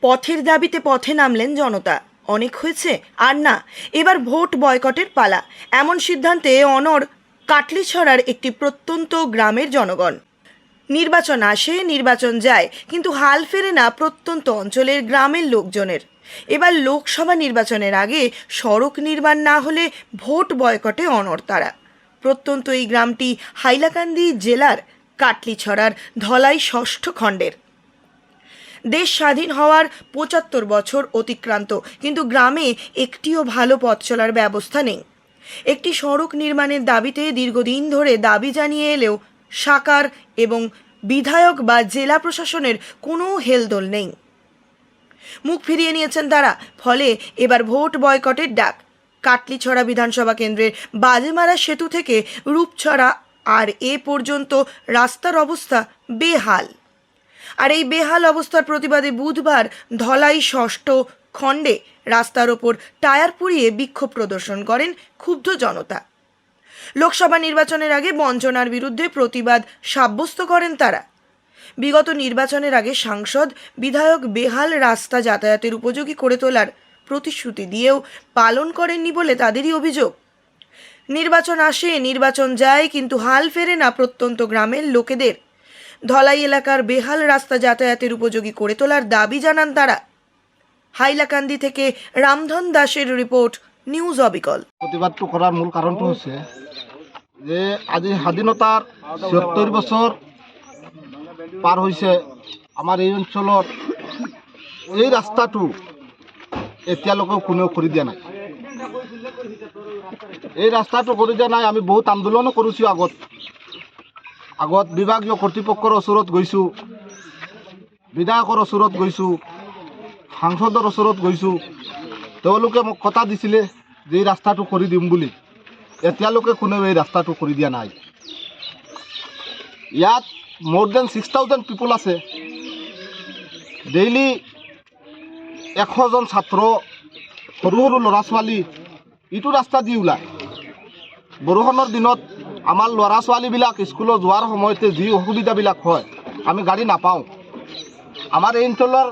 পথের দাবিতে পথে নামলেন জনতা। অনেক হয়েছে, আর না, এবার ভোট বয়কটের পালা। এমন সিদ্ধান্তে অনর কাটলিছড়ার একটি প্রত্যন্ত গ্রামের জনগণ। নির্বাচন আসে, নির্বাচন যায়, কিন্তু হাল ফেরে না প্রত্যন্ত অঞ্চলের গ্রামের লোকজনের। এবার লোকসভা নির্বাচনের আগে সড়ক নির্মাণ না হলে ভোট বয়কটে অনর তারা। প্রত্যন্ত এই গ্রামটি হাইলাকান্দি জেলার কাটলিছড়ার ধলাই ষষ্ঠ খণ্ডের। দেশ স্বাধীন হওয়ার পঁচাত্তর বছর অতিক্রান্ত। কিন্তু গ্রামে একটিও ভালো পথ চলার ব্যবস্থা নেই। একটি সড়ক নির্মাণের দাবিতে দীর্ঘদিন ধরে দাবি জানিয়ে এলেও সাকার এবং বিধায়ক বা জেলা প্রশাসনের কোনো হেলদোল নেই। মুখ ফিরিয়ে নিয়েছেন তারা, ফলে এবার ভোট বয়কটের ডাক। কাটলিছড়া বিধানসভা কেন্দ্রের বাজেমারা সেতু থেকে রূপছড়া আর এ পর্যন্ত রাস্তার অবস্থা বেহাল। আর এই বেহাল অবস্থার প্রতিবাদে বুধবার ধলাই ষষ্ঠ খণ্ডে রাস্তার ওপর টায়ার পুড়িয়ে বিক্ষোভ প্রদর্শন করেন ক্ষুব্ধ জনতা। লোকসভা নির্বাচনের আগে বঞ্চনার বিরুদ্ধে প্রতিবাদ সাব্যস্ত করেন তারা। বিগত নির্বাচনের আগে সাংসদ, বিধায়ক বেহাল রাস্তা যাতায়াতের উপযোগী করে তোলার প্রতিশ্রুতি দিয়েও পালন করেননি বলে তাদেরই অভিযোগ। নির্বাচন আসে, নির্বাচন যায়, কিন্তু হাল ফেরে না প্রত্যন্ত গ্রামের লোকেদের। ধলাই এলাকার বেহাল রাস্তা যাতায়াতের উপযোগী করে তোলার দাবি জানান তারা। হাইলাকান্দি থেকে রামধন দাসের রিপোর্ট, নিউজ অবিকল। প্রতিবাদটো কৰাৰ মূল কাৰণটো হৈছে যে আজি স্বাধীনতাৰ ছিয়ত্তৰ বছৰ পাৰ হৈছে আমাৰ এই অঞ্চলত এই ৰাস্তাটো এতিয়ালৈকে কোনেও কৰি দিয়া নাই। এই ৰাস্তাটো কৰি দিয়া নাই, আমি বহুত আন্দোলনো কৰিছোঁ আগত। আগত বিভাগীয় কৰ্তৃপক্ষৰ ওচৰত গৈছোঁ বিধায়কৰ ওচৰত গৈছোঁ সাংসদৰ ওচৰত গৈছোঁ। তেওঁলোকে মোক কথা দিছিলে যে এই ৰাস্তাটো কৰি দিম বুলি। এতিয়ালৈকে কোনেও এই ৰাস্তাটো কৰি দিয়া নাই। ইয়াত মোৰ দেন ছিক্স থাউজেণ্ড পিপুল আছে। ডেইলি এশজন ছাত্ৰ সৰু সৰু ল'ৰা ছোৱালী ইটো ৰাস্তা দি ওলায়। বৰষুণৰ দিনত আমাৰ ল'ৰা ছোৱালীবিলাক স্কুলত যোৱাৰ সময়তে যি অসুবিধাবিলাক হয়, আমি গাড়ী নাপাওঁ। আমাৰ এই অঞ্চলৰ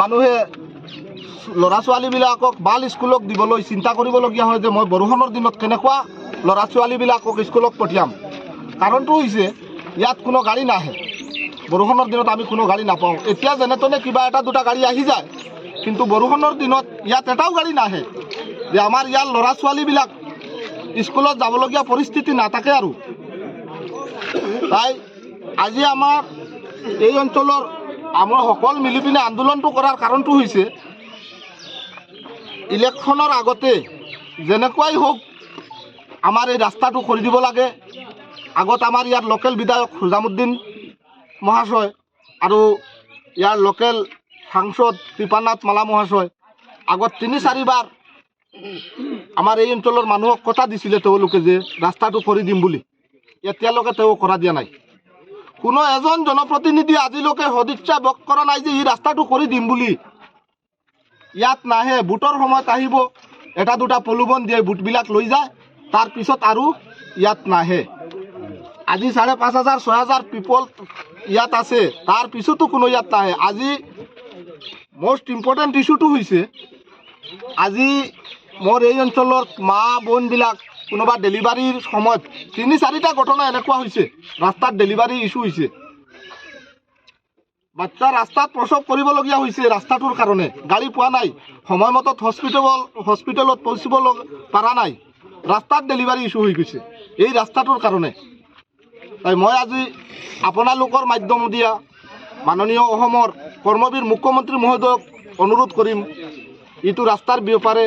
মানুহে ল'ৰা ছোৱালীবিলাকক ভালো স্কুলক দিবলৈ চিন্তা কৰিবলগীয়া হয় যে মই বৰষুণৰ দিনত কেনেকুৱা ল'ৰা ছোৱালীবিলাকক স্কুলত পঠিয়াম। কাৰণটো হৈছে, ইয়াত কোনো গাড়ী নাহে। বৰষুণৰ দিনত আমি কোনো গাড়ী নাপাওঁ। এতিয়া যেনে তেনে কিবা এটা দুটা গাড়ী আহি যায়, কিন্তু বৰষুণৰ দিনত ইয়াত এটাও গাড়ী নাহে। যে আমাৰ ইয়াৰ ল'ৰা ছোৱালীবিলাক স্কুলত যাবলগীয়া পৰিস্থিতি নাথাকে আৰু। তাই আজি আমাৰ এই অঞ্চলৰ আমাৰ সকল মিলি পিনে আন্দোলনটো কৰাৰ কাৰণটো হৈছে, ইলেকশ্যনৰ আগতে যেনেকুৱাই হওক আমাৰ এই ৰাস্তাটো কৰি দিব লাগে। আগত আমাৰ ইয়াৰ লোকেল বিধায়ক হুজামুদ্দিন মহাশয় আৰু ইয়াৰ লোকেল সাংসদ কৃপানাথ মালা মহাশয়। আগত তিনি, চাৰিবাৰ আমাৰ এই অঞ্চলৰ মানুহক কথা দিছিলে তেওঁলোকে যে ৰাস্তাটো কৰি দিম বুলি। এতিয়ালৈকে তেওঁ কৰা দিয়া নাই। কোনো এজন জনপ্ৰতিনিধি আজিলৈকে সদিচ্ছা ব্যক্ত কৰা নাই যে এই ৰাস্তাটো কৰি দিম বুলি। ইয়াত নাহে, বুটৰ সময়ত আহিব। এটা দুটা প্ৰলোভন দিয়ে, বুটবিলাক লৈ যায়। তাৰপিছত আৰু ইয়াত নাহে। আজি চাৰে পাঁচ হাজাৰ, ছয় হাজাৰ পিপল ইয়াত আছে। তাৰ পিছতো কোনো ইয়াত নাহে। আজি মষ্ট ইম্পৰ্টেণ্ট ইছ্যুটো হৈছে, আজি মোৰ এই অঞ্চলৰ মা, বোনবিলাক কোনোবা ডেলিভাৰীৰ সময়ত তিনি, চাৰিটা ঘটনা এনেকুৱা হৈছে। ৰাস্তাত ডেলিভাৰী ইছ্যু হৈছে। বাচ্চা ৰাস্তাত প্ৰসৱ কৰিবলগীয়া হৈছে ৰাস্তাটোৰ কাৰণে। গাড়ী পোৱা নাই। সময়মতত হস্পিটেল হস্পিটেলত পৌঁছিব পৰা নাই। ৰাস্তাত ডেলিভাৰী ইছ্যু হৈ গৈছে। এই ৰাস্তাটোৰ কাৰণে। তাই মই আজি আপোনালোকৰ মাধ্যম দিয়া মাননীয় অসমৰ কৰ্মবীৰ মুখ্যমন্ত্ৰী মহোদয়ক অনুৰোধ কৰিম। এইটো ৰাস্তাৰ ব্যাপাৰে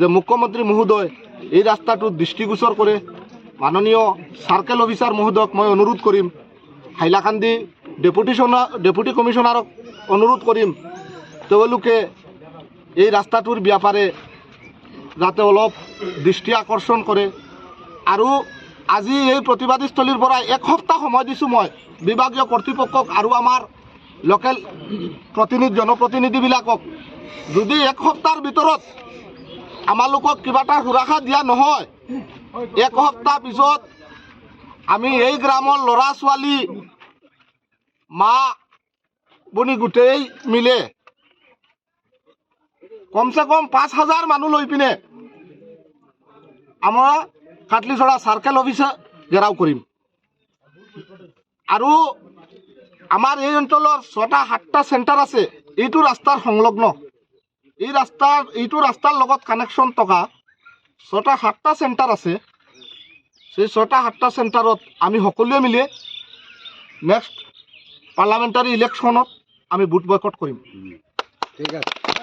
যে মুখ্যমন্ত্ৰী মহোদয় এই ৰাস্তাটো দৃষ্টিগোচৰ কৰে, মাননীয় চাৰ্কেল অফিচাৰ মহোদয়ক মই অনুৰোধ কৰিম, হাইলাকান্দি ডেপুটেশ্যনাৰ ডেপুটি কমিশ্যনাৰক অনুৰোধ কৰিম, তেওঁলোকে এই ৰাস্তাটোৰ ব্যাপাৰে যাতে অলপ দৃষ্টি আকৰ্ষণ কৰে। আৰু আজি এই প্ৰতিবাদীস্থলীৰ পৰা এক সপ্তাহ সময় দিছোঁ মই, বিভাগীয় কৰ্তৃপক্ষক আৰু আমাৰ লোকেল প্ৰতিনিধি, জনপ্ৰতিনিধিবিলাকক, যদি এক সপ্তাহৰ ভিতৰত আমালোকক কিবা এটা সুৰক্ষা দিয়া নহয়। এক সপ্তাহ পিছত আমি এই গ্ৰামৰ ল'ৰা ছোৱালী, মা, বনি গোটেই মিলে। কমসে কম পাঁচ হাজার মানুহ লৈ পিনে আমাৰ কাটলিছৰা চাৰ্কেল অফিচে ঘেৰাও কৰিম। আৰু আমাৰ এই অঞ্চলৰ ছটা সাতটা চেণ্টাৰ আছে, এইটো ৰাস্তাৰ সংলগ্ন। এই ৰাস্তাৰ এইটো ৰাস্তাৰ লগত কানেকশ্যন থকা ছটা সাতটা চেণ্টাৰ আছে। সেই ছটা সাতটা চেণ্টাৰত আমি সকলোৱে মিলি নেক্সট পাৰ্লামেণ্টাৰী ইলেকশ্যনত আমি বুট বয়কট কৰিম। ঠিক আছে।